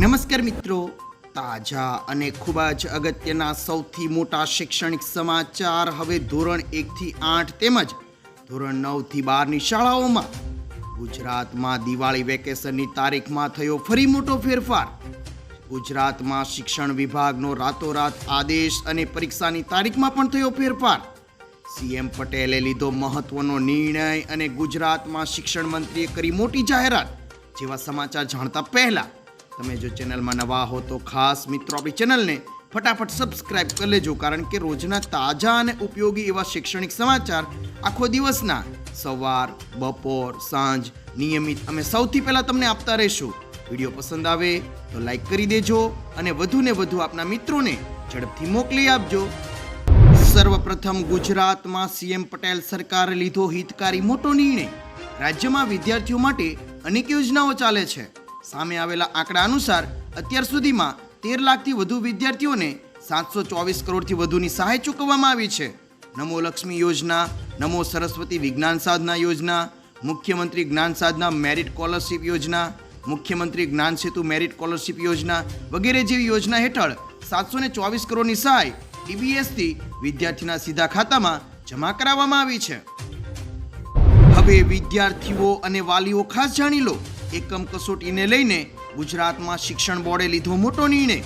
નમસ્કાર મિત્રો. તાજા અને ખૂબ જ અગત્યના સૌથી મોટા શૈક્ષણિક સમાચાર હવે ધોરણ એકથી આઠ તેમજ ધોરણ નવથી બારની શાળાઓમાં. ગુજરાતમાં દિવાળી વેકેશનની તારીખમાં થયો ફરી મોટો ફેરફાર. ગુજરાતમાં શિક્ષણ વિભાગનો રાતોરાત આદેશ અને પરીક્ષાની તારીખમાં પણ થયો ફેરફાર. સીએમ પટેલે લીધો મહત્વનો નિર્ણય અને ગુજરાતમાં શિક્ષણ મંત્રીએ કરી મોટી જાહેરાત. જેવા સમાચાર જાણતા પહેલા તમે જો ચેનલમાં નવા હો તો ખાસ મિત્રો આપણી ચેનલને ફટાફટ સબસ્ક્રાઇબ કરી લેજો, કારણ કે રોજના તાજા અને ઉપયોગી એવા શૈક્ષણિક સમાચાર આખો દિવસના સવાર, બપોર, સાંજ નિયમિત અમે સૌથી પહેલાં તમને આપતા રહીશું. વીડિયો પસંદ આવે તો લાઈક કરી દેજો અને વધુને વધુ આપના મિત્રોને ઝડપથી મોકલી આપજો. સર્વપ્રથમ ગુજરાતમાં સીએમ પટેલ સરકારે લીધો હિતકારી મોટો નિર્ણય. રાજ્યમાં વિદ્યાર્થીઓ માટે અનેક યોજનાઓ ચાલે છે. સામે આવેલા આંકડા અનુસાર અત્યાર સુધીમાં તેર લાખથી વધુ વિદ્યાર્થીઓને સાતસો ચોવીસ કરોડથી વધુની સહાય ચૂકવવામાં આવી છે. નમો લક્ષ્મી યોજના, નમો સરસ્વતી વિજ્ઞાન સાધના યોજના, મુખ્યમંત્રી જ્ઞાન સાધના મેરિટ સ્કોલરશિપ યોજના, મુખ્યમંત્રી જ્ઞાન સેતુ મેરિટ સ્કોલરશિપ યોજના વગેરે જેવી યોજના હેઠળ સાતસો ને ચોવીસ કરોડની સહાય ડીબીએસથી વિદ્યાર્થીના સીધા ખાતામાં જમા કરાવવામાં આવી છે. હવે વિદ્યાર્થીઓ અને વાલીઓ ખાસ જાણી લો. એકમ કસોટીને લઈને ગુજરાતમાં શિક્ષણ બોર્ડે લીધો મોટો નિર્ણય.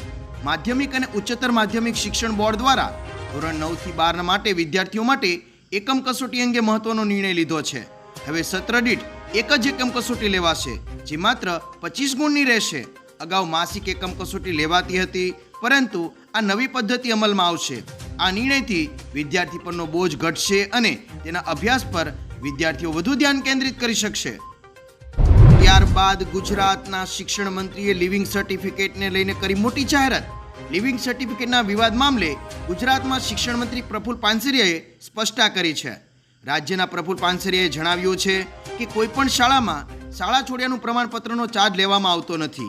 માધ્યમિક અને ઉચ્ચતર માધ્યમિક શિક્ષણ બોર્ડ દ્વારા ધોરણ નવથી બાર માટે વિદ્યાર્થીઓ માટે એકમ કસોટી અંગે મહત્વનો નિર્ણય લીધો છે. હવે સત્ર દીઠ એક જ એકમ કસોટી લેવાશે, જે માત્ર પચીસ ગુણની રહેશે. અગાઉ માસિક એકમ કસોટી લેવાતી હતી, પરંતુ આ નવી પદ્ધતિ અમલમાં આવશે. આ નિર્ણયથી વિદ્યાર્થી પરનો બોજ ઘટશે અને તેના અભ્યાસ પર વિદ્યાર્થીઓ વધુ ધ્યાન કેન્દ્રિત કરી શકશે. ત્યારબાદ ગુજરાતના શિક્ષણ મંત્રીએ લિવિંગ સર્ટિફિકેટને લઈને કરી મોટી જાહેરાત. લિવિંગ સર્ટિફિકેટના વિવાદ મામલે ગુજરાતમાં શિક્ષણ મંત્રી પ્રફુલ પાનસરિયાએ સ્પષ્ટતા કરી છે. રાજ્યના પ્રફુલ પાનસરિયાએ જણાવ્યું છે કે કોઈપણ શાળામાં શાળા છોડ્યાનું પ્રમાણપત્રનો ચાર્જ લેવામાં આવતો નથી.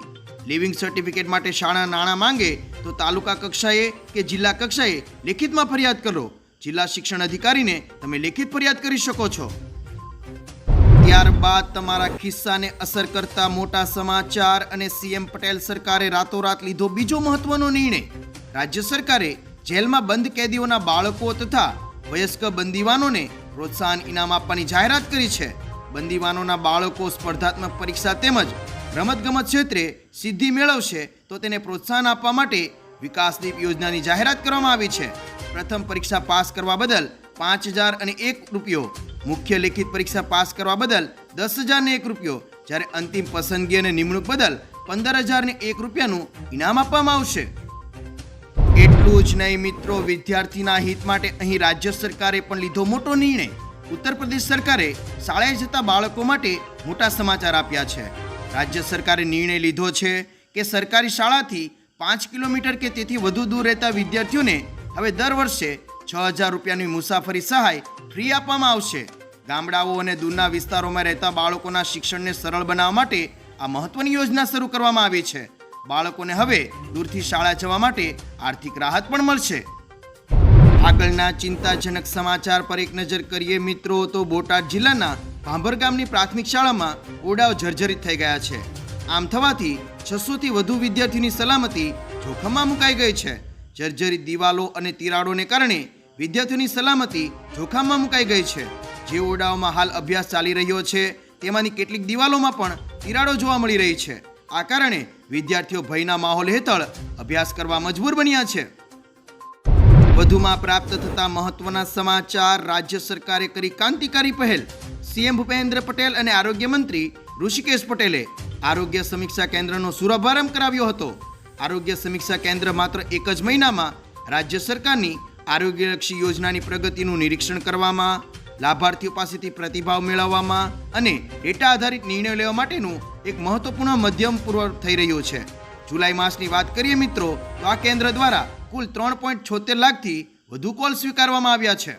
લિવિંગ સર્ટિફિકેટ માટે શાળા નાણાં માંગે તો તાલુકા કક્ષાએ કે જિલ્લા કક્ષાએ લેખિતમાં ફરિયાદ કરો. જિલ્લા શિક્ષણ અધિકારીને તમે લેખિત ફરિયાદ કરી શકો છો. ત્યારબાદ તમારા ખિસ્સાને અસર કરતા મોટા સમાચાર અને સીએમ પટેલ સરકારે રાતોરાત લીધો બીજો મહત્વનો નિર્ણય. રાજ્ય સરકારે જેલમાં બંધ કેદીઓના બાળકો તથા વયસ્ક બંદીવાનોને પ્રોત્સાહન ઇનામ આપવાની જાહેરાત કરી છે. બંદીવાનોના બાળકો સ્પર્ધાત્મક પરીક્ષા તેમજ રમતગમત ક્ષેત્રે સિદ્ધિ મેળવશે તો તેને પ્રોત્સાહન આપવા માટે વિકાસદીપ યોજનાની જાહેરાત કરવામાં આવી છે. પ્રથમ પરીક્ષા પાસ કરવા બદલ પાંચ હજાર અને એક રૂપિયો મુખ્ય લેખિત પરીક્ષા પાસ કરવા બદલ દસ હજારને એક રૂપિયો, જ્યારે અંતિમ પસંદગી અને નિમણૂક બદલ પંદર હજારને એક રૂપિયાનું ઇનામ આપવામાં આવશે. એટલું જ નહીં મિત્રો, વિદ્યાર્થીના હિત માટે અહીં રાજ્ય સરકારે પણ લીધો મોટો નિર્ણય. ઉત્તર પ્રદેશ સરકારે શાળાએ જતા બાળકો માટે મોટા સમાચાર આપ્યા છે. રાજ્ય સરકારે નિર્ણય લીધો છે કે સરકારી શાળાથી પાંચ કિલોમીટર કે તેથી વધુ દૂર રહેતા વિદ્યાર્થીઓને હવે દર વર્ષે છ હજાર રૂપિયાની મુસાફરી સહાય ફ્રી આપવામાં આવશે. ગામડાઓ અને દૂરના વિસ્તારોમાં રહેતા બાળકોના શિક્ષણને સરળ બનાવવા માટે આ મહત્વની યોજના શરૂ કરવામાં આવી છે. બાળકોને હવે દૂરથી શાળા જવા માટે આર્થિક રાહત પણ મળશે. આગળના ચિંતાજનક સમાચાર પર એક નજર કરીએ મિત્રો, તો બોટાદ જિલ્લાના ભાંભર ગામની પ્રાથમિક શાળામાં ઓરડાઓ જર્જરિત થઈ ગયા છે. આમ થવાથી છસોથી વધુ વિદ્યાર્થીની સલામતી જોખમમાં મુકાઈ ગઈ છે. જર્જરિત દિવાલો અને તિરાડોને કારણે વિદ્યાર્થીઓની સલામતી જોખમમાં મુકાઈ ગઈ છે. જે ઓરડાઓમાં હાલ અભ્યાસ ચાલી રહ્યો છે, તેમાંની કેટલીક દિવાલોમાં પણ તિરાડો જોવા મળી રહી છે. આ કારણે વિદ્યાર્થીઓ ભયના માહોલ હેઠળ અભ્યાસ કરવા મજબૂર બન્યા છે. વધુમાં પ્રાપ્ત થતા મહત્વના સમાચાર, રાજ્ય સરકારે કરી ક્રાંતિકારી પહેલ. સીએમ ભૂપેન્દ્ર પટેલ અને આરોગ્ય મંત્રી ઋષિકેશ પટેલે આરોગ્ય સમીક્ષા કેન્દ્રનો શુભારંભ કરાવ્યો હતો. આરોગ્ય સમીક્ષા કેન્દ્ર માત્ર એક જ મહિનામાં રાજ્ય સરકારની આરોગ્યલક્ષી યોજનાની પ્રગતિનું નિરીક્ષણ કરવામાં, લાભાર્થીઓ પાસેથી પ્રતિભાવ મેળવવામાં અને ડેટા આધારિત નિર્ણય લેવા માટેનું એક મહત્વપૂર્ણ મધ્યમ પૂર્વ થઈ રહ્યો છે. જુલાઈ માસની વાત કરીએ મિત્રો, તો આ કેન્દ્ર દ્વારા કુલ ત્રણ પોઈન્ટ છોતેર લાખથી વધુ કોલ સ્વીકારવામાં આવ્યા છે.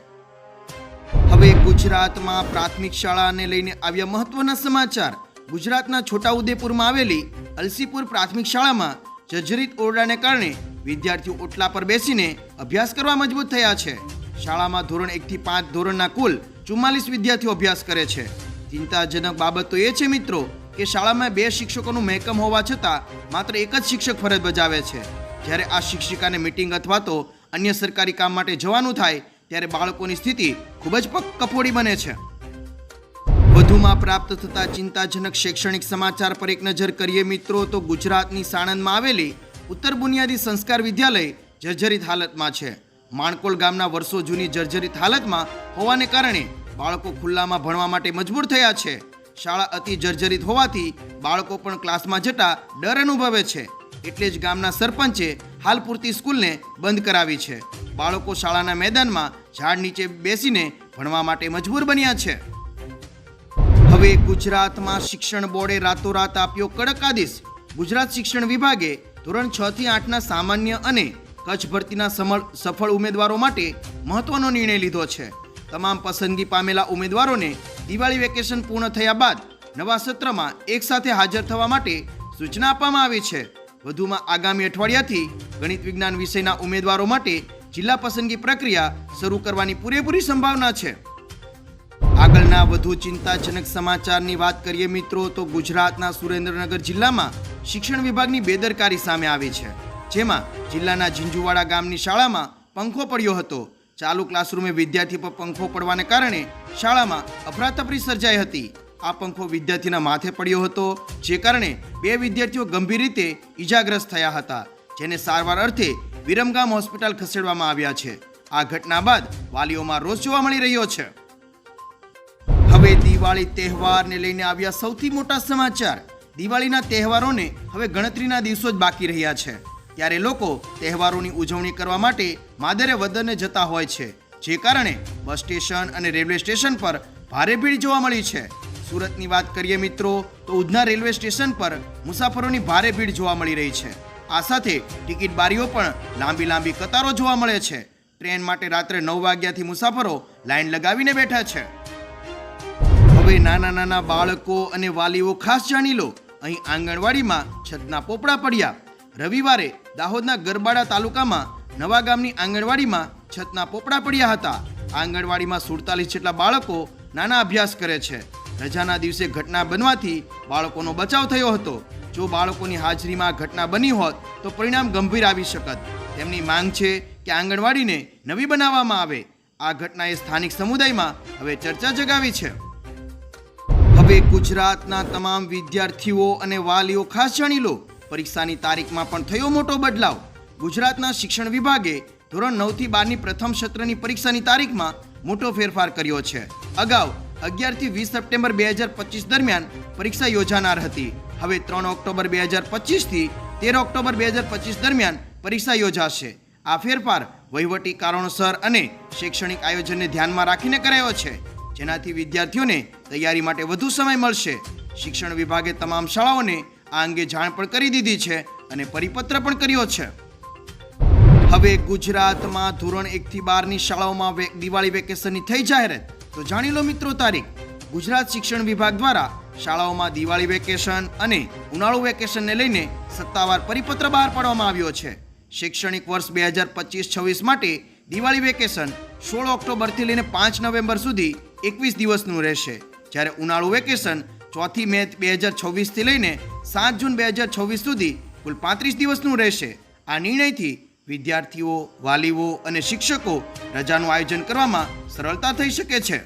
હવે ગુજરાતમાં પ્રાથમિક શાળાને લઈને આવ્યા મહત્વના સમાચાર. ગુજરાતના છોટાઉદેપુરમાં આવેલી અલસીપુર પ્રાથમિક શાળામાં જર્જરિત ઓરડાને કારણે વિદ્યાર્થીઓ ઓટલા પર બેસીને અભ્યાસ કરવા મજબૂત થયા છે. શાળામાં ધોરણ એકથી પાંચ ધોરણના કુલ ચુમ્માલીસ વિદ્યાર્થીઓ અભ્યાસ કરે છે. ચિંતાજનક બાબત તો એ છે મિત્રો કે શાળામાં બે શિક્ષકોનું મહેકમ હોવા છતાં માત્ર એક જ શિક્ષક ફરજ બજાવે છે. જ્યારે આ શિક્ષિકાને મીટિંગ અથવા તો અન્ય સરકારી કામ માટે જવાનું થાય, ત્યારે બાળકોની સ્થિતિ ખૂબ જ કફોડી બને છે. વધુમાં પ્રાપ્ત થતા ચિંતાજનક શૈક્ષણિક સમાચાર પર એક નજર કરીએ મિત્રો, તો ગુજરાતની સાણંદમાં આવેલી ઉત્તર બુનિયાદી સંસ્કાર વિદ્યાલય જર્જરિત હાલતમાં છે. માણકોલ ગામના વર્ષો જૂની જર્જરિત હાલતમાં હોવાને કારણે બાળકો ખુલ્લામાં ભણવા માટે મજબૂર થયા છે. શાળા અતિ જર્જરિત હોવાથી બાળકો પણ ક્લાસમાં જતા ડર અનુભવે છે. એટલે જ ગામના સરપંચે હાલ પૂરતી સ્કૂલને બંધ કરાવી છે. બાળકો શાળાના મેદાનમાં ઝાડ નીચે બેસીને ભણવા માટે મજબૂર બન્યા છે. હવે ગુજરાતમાં શિક્ષણ બોર્ડે રાતોરાત આપ્યો કડક આદેશ. ગુજરાત શિક્ષણ વિભાગે ધોરણ છ થી આઠના સામાન્ય અને કચ્છ ભરતીના સફળ ઉમેદવારો માટે મહત્વનો નિર્ણય લીધો છે. તમામ પસંદગી પામેલા ઉમેદવારોને દિવાળી વેકેશન પૂર્ણ થયા બાદ નવા સત્રમાં એકસાથે હાજર થવા માટે સૂચના આપવામાં આવી છે. વધુમાં આગામી અઠવાડિયાથી ગણિત વિજ્ઞાન વિષયના ઉમેદવારો માટે જિલ્લા પસંદગી પ્રક્રિયા શરૂ કરવાની પૂરેપૂરી સંભાવના છે. આગળના વધુ ચિંતાજનક સમાચારની વાત કરીએ મિત્રો, તો ગુજરાતના સુરેન્દ્રનગર જિલ્લામાં શિક્ષણ વિભાગની બેદરકારી સામે આવી છે. જેમાં જિલ્લાના ઝીંઝુવાડા ગામની શાળામાં પંખો પડ્યો હતો. ચાલુ ક્લાસરૂમે વિદ્યાર્થી પર પંખો પડવાને કારણે શાળામાં અફરાતફરી સર્જાઈ હતી. આ પંખો વિદ્યાર્થીના માથે પડ્યો હતો, જે કારણે બે વિદ્યાર્થીઓ ગંભીર રીતે ઈજાગ્રસ્ત થયા હતા, જેને સારવાર અર્થે વિરમગામ હોસ્પિટલ ખસેડવામાં આવ્યા છે. આ ઘટના બાદ વાલીઓમાં રોષ જોવા મળી રહ્યો છે. દિવાળી તહેવારને લઈને આવ્યા સૌથી મોટા સમાચાર. દિવાળીના તહેવારોને હવે ગણતરીના દિવસો જ બાકી રહ્યા છે. ત્યારે લોકો તહેવારોની ઉજવણી કરવા માટે માદરે વદને જતા હોય છે, જે કારણે બસ સ્ટેશન અને રેલવે સ્ટેશન પર ભારે ભીડ જોવા મળી છે. સુરતની વાત કરીએ મિત્રો, તો ઉધના રેલવે સ્ટેશન પર મુસાફરોની ભારે ભીડ જોવા મળી રહી છે. આ સાથે ટિકિટ બારીઓ પણ લાંબી લાંબી કતારો જોવા મળે છે. ટ્રેન માટે રાત્રે નવ વાગ્યાથી મુસાફરો લાઇન લગાવીને બેઠા છે. હવે નાના નાના બાળકો અને વાલીઓ, ખાસ જાણી લો, અહીં આંગણવાડીમાં છતના પોપડા પડ્યા. રવિવારે દાહોદના ગરબાડા તાલુકામાં નવા ગામની આંગણવાડીમાં છતના પોપડા પડ્યા હતા. આંગણવાડીમાં સુડતાલીસ જેટલા બાળકો નાના અભ્યાસ કરે છે. રજાના દિવસે ઘટના બનવાથી બાળકોનો બચાવ થયો હતો. જો બાળકોની હાજરીમાં ઘટના બની હોત, તો પરિણામ ગંભીર આવી શકત. તેમની માંગ છે કે આંગણવાડીને નવી બનાવવામાં આવે. આ ઘટનાએ સ્થાનિક સમુદાયમાં હવે ચર્ચા જગાવી છે. હવે ગુજરાતના તમામ વિદ્યાર્થીઓ અને વાલીઓ ખાસ જાણી લો. પરીક્ષાની તારીખમાં પણ થયો મોટો બદલાવ. ગુજરાતના શિક્ષણ વિભાગે ધોરણ નવથી બારની પ્રથમ સત્રની પરીક્ષાની તારીખમાં મોટો ફેરફાર કર્યો છે. અગાઉ અગિયારથી વીસ સપ્ટેમ્બર બે હજાર પચીસ દરમિયાન પરીક્ષા યોજાનાર હતી. હવે ત્રણ ઓક્ટોબર બે હજાર પચીસથી તેર ઓક્ટોબર બે હજાર પચીસ દરમિયાન પરીક્ષા યોજાશે. આ ફેરફાર વહીવટી કારણોસર અને શૈક્ષણિક આયોજનને ધ્યાનમાં રાખીને કરાયો છે. જેનાથી વિદ્યાર્થીઓને તૈયારી માટે વધુ સમય મળશે. શિક્ષણ વિભાગે તમામ શાળાઓને આ અંગે જાણ પણ કરી દીધી છે અને પરિપત્ર પણ કર્યો છે. હવે ગુજરાતમાં ધોરણ એકથી બારની શાળાઓમાં દિવાળી વેકેશનની થઈ જાહેરાત તો જાણી લો મિત્રો તારીખ. ગુજરાત શિક્ષણ વિભાગ દ્વારા શાળાઓમાં દિવાળી વેકેશન અને ઉનાળુ વેકેશનને લઈને સત્તાવાર પરિપત્ર બહાર પાડવામાં આવ્યો છે. શૈક્ષણિક વર્ષ બે હજાર પચીસ છવ્વીસ માટે દિવાળી વેકેશન સોળ ઓક્ટોબરથી લઈને પાંચ નવેમ્બર સુધી એકવીસ દિવસનું રહેશે. જ્યારે ઉનાળુ વેકેશન ચોથી મે બે હજાર છવ્વીસથી લઈને સાત જૂન બે હજાર છવ્વીસ સુધી કુલ પાંત્રીસ દિવસનું રહેશે. આ નિર્ણયથી વિદ્યાર્થીઓ, વાલીઓ અને શિક્ષકો રજાનું આયોજન કરવામાં સરળતા થઈ શકે છે.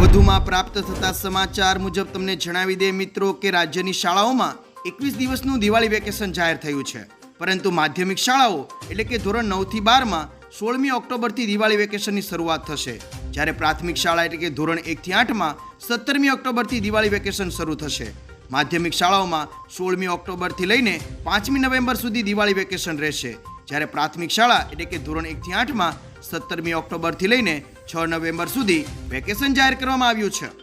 વધુમાં પ્રાપ્ત થતા સમાચાર મુજબ તમને જણાવી દે મિત્રો કે રાજ્યની શાળાઓમાં એકવીસ દિવસનું દિવાળી વેકેશન જાહેર થયું છે. પરંતુ માધ્યમિક શાળાઓ એટલે કે ધોરણ નવથી બારમાં સોળમી ઓક્ટોબરથી દિવાળી વેકેશનની શરૂઆત થશે. જ્યારે પ્રાથમિક શાળા એટલે કે ધોરણ એકથી આઠમાં સત્તરમી ઓક્ટોબરથી દિવાળી વેકેશન શરૂ થશે. માધ્યમિક શાળાઓમાં સોળમી ઓક્ટોબરથી લઈને પાંચમી નવેમ્બર સુધી દિવાળી વેકેશન રહેશે. જ્યારે પ્રાથમિક શાળા એટલે કે ધોરણ એકથી આઠમાં સત્તરમી ઓક્ટોબરથી લઈને છ નવેમ્બર સુધી વેકેશન જાહેર કરવામાં આવ્યું છે.